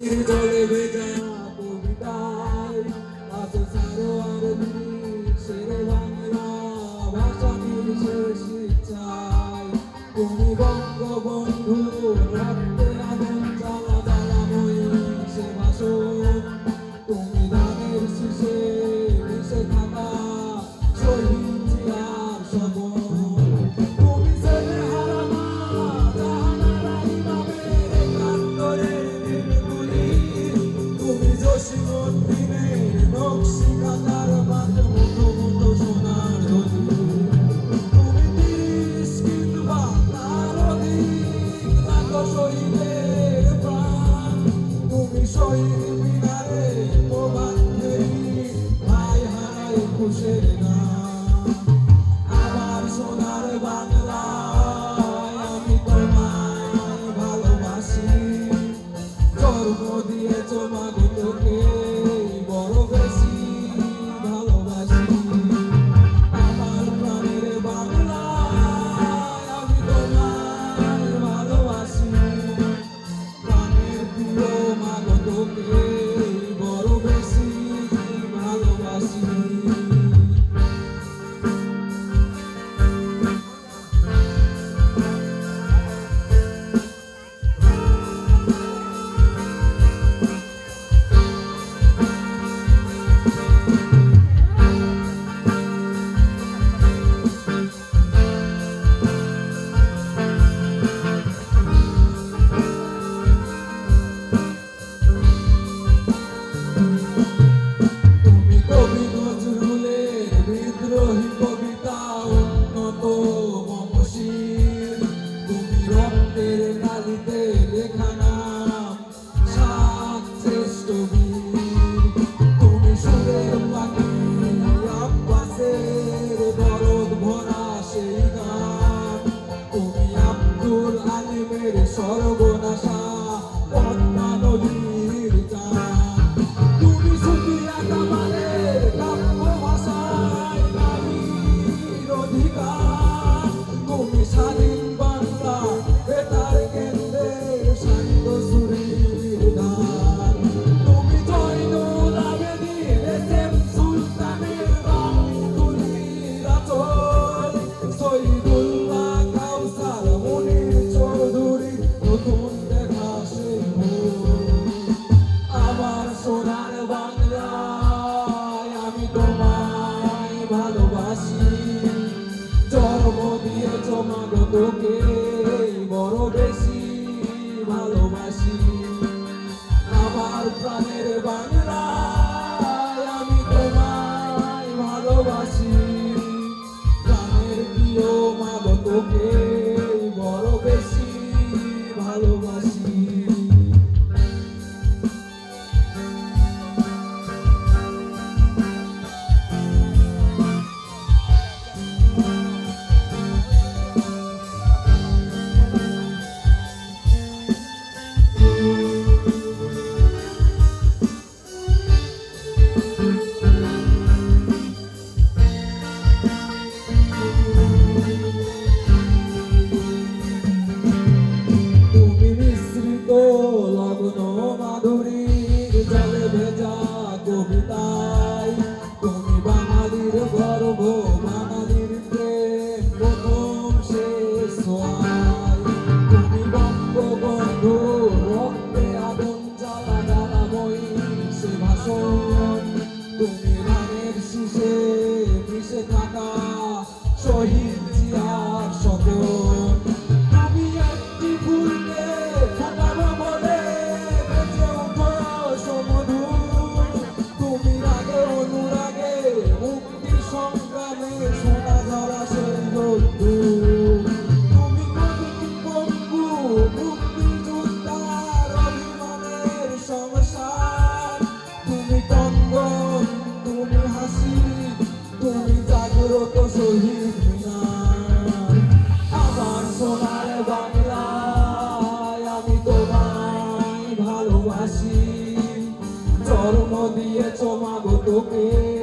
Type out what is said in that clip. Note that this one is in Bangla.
গলে ভেজা কবিতায় আছে সারো আর সেরে বাংলা ভাষা নির্শেষ ইচ্ছায় তুমি বঙ্গবন্ধু রাখতে খুশের না আমার সোনার বাংলা นาชาบทนา দিয়েছ মাগো তোকে before. কত শহীদ আমার সোনার বাংলায় আমি তোমায় ভালোবাসি। জন্ম দিয়ে চমাগো তোকে।